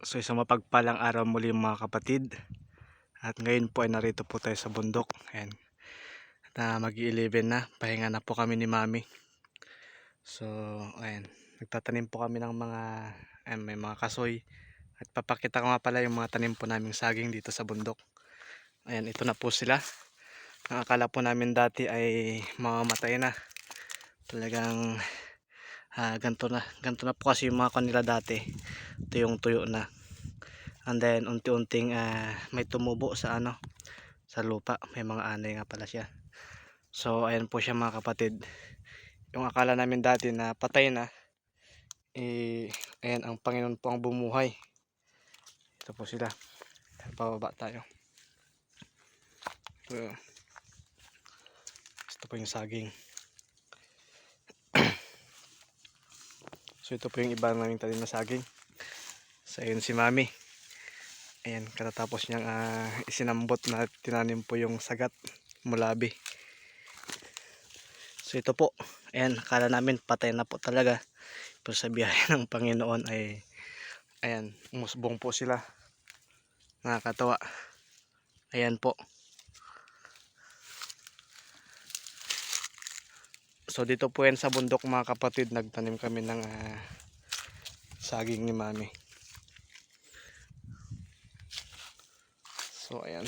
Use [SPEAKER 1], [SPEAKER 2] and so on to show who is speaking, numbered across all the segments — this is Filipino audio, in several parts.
[SPEAKER 1] So isang mapagpalang araw muli mga kapatid. At ngayon po ay narito po tayo sa bundok. Ayan. Na mag-11 na. Pahinga na po kami ni Mami. So ayan. Nagtatanim po kami ng mga ayan, may mga kasoy. At papakita ko nga pala yung mga tanim po naming saging dito sa bundok. Ayan, ito na po sila. Ang akala po namin dati ay mamamatay na. Talagang ah, ganito na. Ganito na po kasi yung mga kanila dati. Tuyong tuyo na. And then unti-unting ah, may tumubo sa ano sa lupa. May mga anay nga pala siya. So ayan po siya mga kapatid. Yung akala namin dati na patay na eh ayan ang Panginoon po ang bumuhay. Ito po sila. Pababa tayo. Ito, ito po yung saging so ito po yung iba naming tanim na saging So ayun si Mami. Ayan, katatapos niyang ah, isinambot na tinanim po yung sagat mulabi. So ito po, ayan, akala namin patay na po talaga. Pero sa biyahe ng Panginoon ay, ayan, umusbong po sila. Nakakatawa. Ayan po. So dito po yan sa bundok mga kapatid, nagtanim kami ng ah, saging ni Mami. So ayan.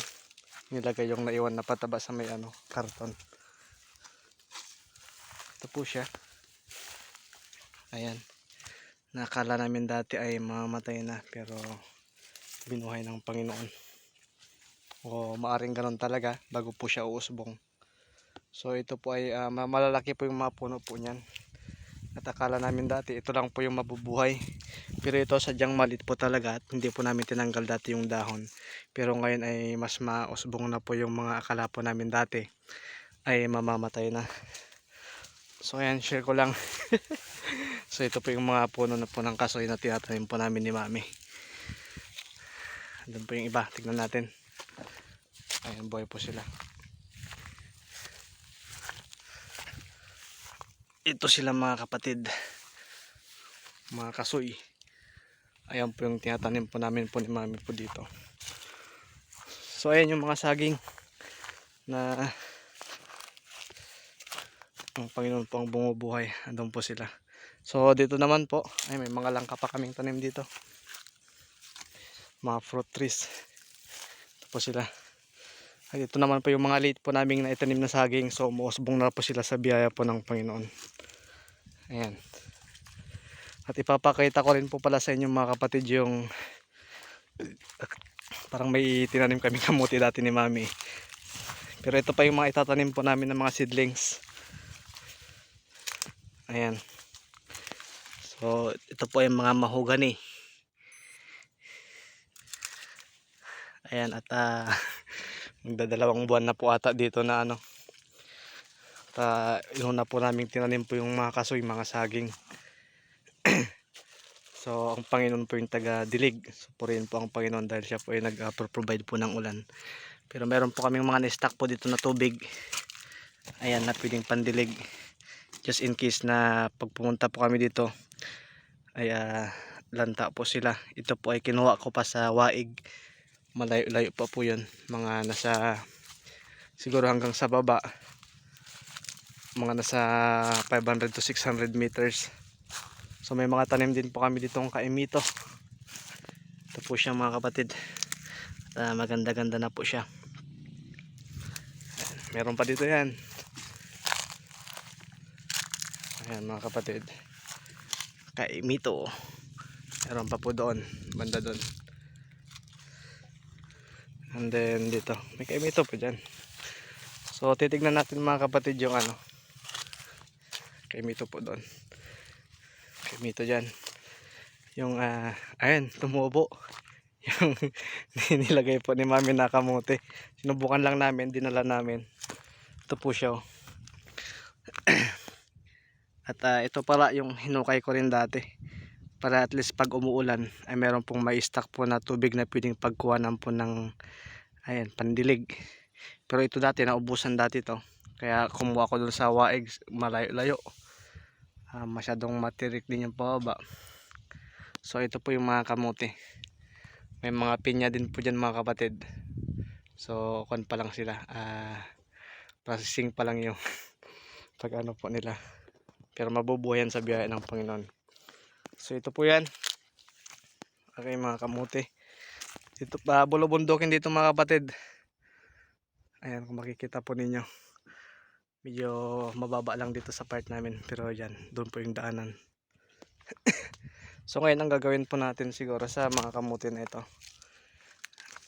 [SPEAKER 1] Nilagay yung naiwan na pataba sa may ano, karton. Ito po siya. Ayan. Nakala namin dati ay mamamatay na pero binuhay ng Panginoon. O maaring ganun talaga bago po siya uusbong. So ito po ay ma- malalaki po yung mga puno po niyan. At akala namin dati ito lang po yung mabubuhay. Pero ito sadyang malit po talaga at hindi po namin tinanggal dati yung dahon. Pero ngayon ay mas mausbong na po yung mga akala po namin dati ay mamamatay na. So ayan, share ko lang. so ito po yung mga puno na po ng kasoy na tinatanim po namin ni Mami. Doon po yung iba, tignan natin. Ayan, buhay po sila. Ito sila mga kapatid. Mga kasoy. Ayan po yung tinatanim po namin po ni Mami po dito. So ayan yung mga saging na ang Panginoon po ang bumubuhay. Andun po sila. So dito naman po, ay may mga langka pa kaming tanim dito. Mga fruit trees. Ito po sila. Ay, ito naman po yung mga late po naming naitanim na saging. So umuusbong na po sila sa biyaya po ng Panginoon. Ayan. At ipapakita ko rin po pala sa inyo mga kapatid yung parang may tinanim kami kamuti dati ni mami. Pero ito pa yung mga itatanim po namin ng mga seedlings. Ayan. So ito po yung mga mahogany. Ayan at ah, magdadalawang buwan na po ata dito na ano. At ah, yun na po namin tinanim po yung mga kasoy, mga saging. So, ang Panginoon po yung taga-dilig. So, purihin po ang Panginoon dahil siya po ay nag-provide po ng ulan. Pero meron po kaming mga na-stock po dito na tubig. Ayan, na pwedeng pandilig. Just in case na pag pumunta po kami dito, ay ah, lanta po sila. Ito po ay kinuha ko pa sa Waig. Malayo-layo pa po yun. Mga nasa, siguro hanggang sa baba. Mga nasa 500 to 600 meters. So may mga tanim din po kami ditong kaimito. Ito po siya mga kapatid. At, ah, maganda-ganda na po siya. Meron pa dito yan. Ayan mga kapatid. Kaimito. Meron pa po doon. Banda doon. And then dito. May kaimito po dyan. So titignan natin mga kapatid yung ano. Kaimito po doon mito dyan yung ah ayun tumubo yung nilagay po ni mami na kamote sinubukan lang namin dinala namin ito po siya oh. at ah, ito pala yung hinukay ko rin dati para at least pag umuulan ay meron pong may stock po na tubig na pwedeng pagkuhanan po ng ayan pandilig pero ito dati naubusan dati to kaya kumuha ko dun sa waig malayo-layo Ah, masyadong matirik din yung pababa so ito po yung mga kamote May mga pinya din po dyan mga kapatid. So, kon pa lang sila. Ah, processing pa lang yung pag ano po nila. Pero mabubuhay yan sa biyaya ng Panginoon. So, ito po yan. Okay mga kamuti. Dito pa, bulubundukin dito mga kapatid. Ayan, kung makikita po ninyo. Medyo mababa lang dito sa part namin. Pero yan, doon po yung daanan. so ngayon, ang gagawin po natin siguro sa mga kamuti na ito.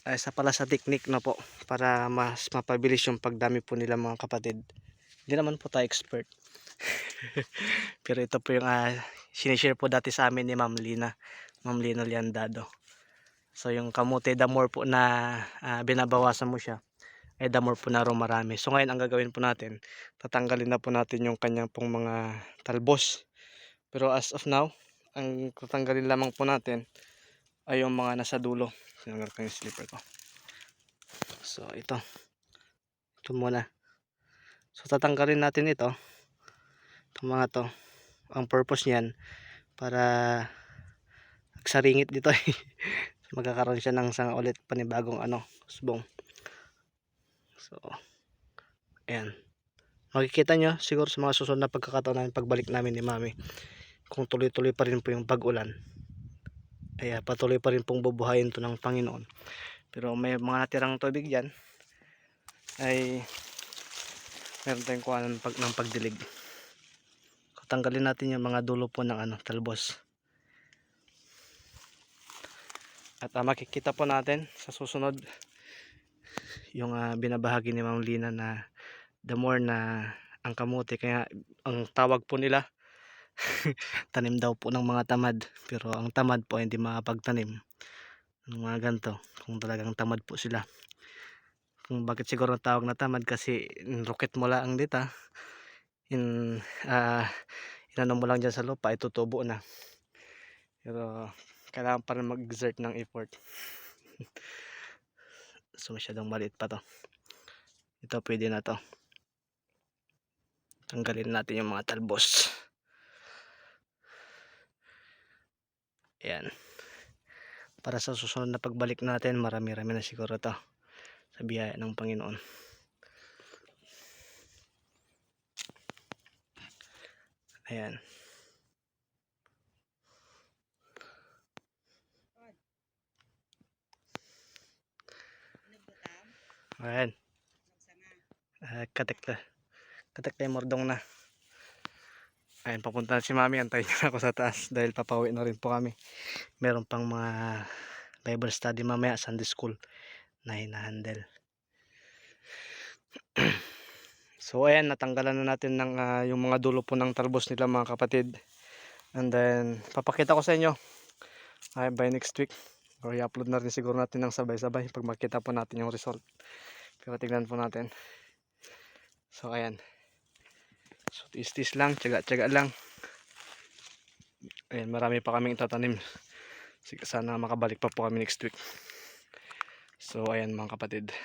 [SPEAKER 1] Ay, isa pala sa technique na po. Para mas mapabilis yung pagdami po nila mga kapatid. Hindi naman po tayo expert. Pero ito po yung uh, sinishare po dati sa amin ni Ma'am Lina. Ma'am Lina Liandado. So yung kamote, the more po na ah, binabawasan mo siya, eh the more po na marami. So ngayon ang gagawin po natin, tatanggalin na po natin yung kanyang pong mga talbos. Pero as of now, ang tatanggalin lamang po natin ay yung mga nasa dulo. Sinanggal ko yung slipper ko. So ito. Ito muna. So tatanggalin natin ito. Itong mga to. Ang purpose niyan para agsaringit dito eh. magkakaroon siya ng sanga ulit panibagong ano, usbong. So, ayan. Makikita nyo siguro sa mga susunod na pagkakataon namin pagbalik namin ni Mami kung tuloy-tuloy pa rin po yung pag-ulan. Patuloy pa rin pong bubuhayin to ng Panginoon. Pero may mga natirang tubig dyan ay meron tayong kuha ng, pag, ng pagdilig. Tanggalin natin yung mga dulo po ng ano, talbos. At ah, makikita po natin sa susunod yung ah, binabahagi ni Ma'am Lina na the more na ang kamote. Kaya ang tawag po nila tanim daw po ng mga tamad. Pero ang tamad po hindi makapagtanim ng mga ganito kung talagang tamad po sila. Kung bakit siguro tawag na tamad kasi rocket mo lang dito in ah inano mo lang dyan sa lupa itutubo na. Pero kailangan pa rin mag-exert ng effort. So masyadong maliit pa to. Ito pwede na to. Tanggalin natin yung mga talbos. Ayan. Para sa susunod na pagbalik natin marami rami na siguro to sa biyaya ng Panginoon ayan. Ayan uh, katek na yung mordong na. Ayan papunta na si mami. Antayin niyo na ako sa taas dahil papauwi na rin po kami. Meron pang mga bible study mamaya sunday school na hinahandle so ayan natanggalan na natin ng ah, yung mga dulo po ng tarbos nila mga kapatid. And then papakita ko sa inyo. Ay by next week. Or i-upload na rin siguro natin ng sabay-sabay pag makita po natin yung result. Pero tignan po natin. So ayan. So tis-tis lang tsaga-tsaga lang. Ayan marami pa kaming tatanim sana makabalik pa po kami next week. So ayan mga kapatid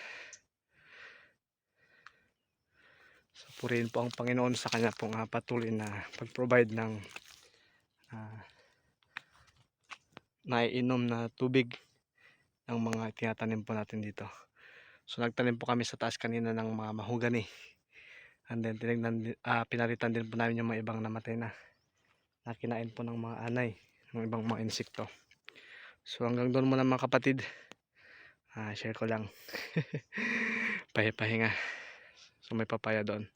[SPEAKER 1] so purihin po ang Panginoon sa kanya pong ah, patuloy na pag-provide ng ah, naiinom na tubig ng mga tinatanim po natin dito. So nagtanim po kami sa taas kanina ng mga mahugani. And then tinignan, ah, pinalitan din po namin yung mga ibang namatay na. Nakinain po ng mga anay, ng ibang mga insekto. So hanggang doon muna mga kapatid. Ah, share ko lang. Pahipahinga. So may papaya doon.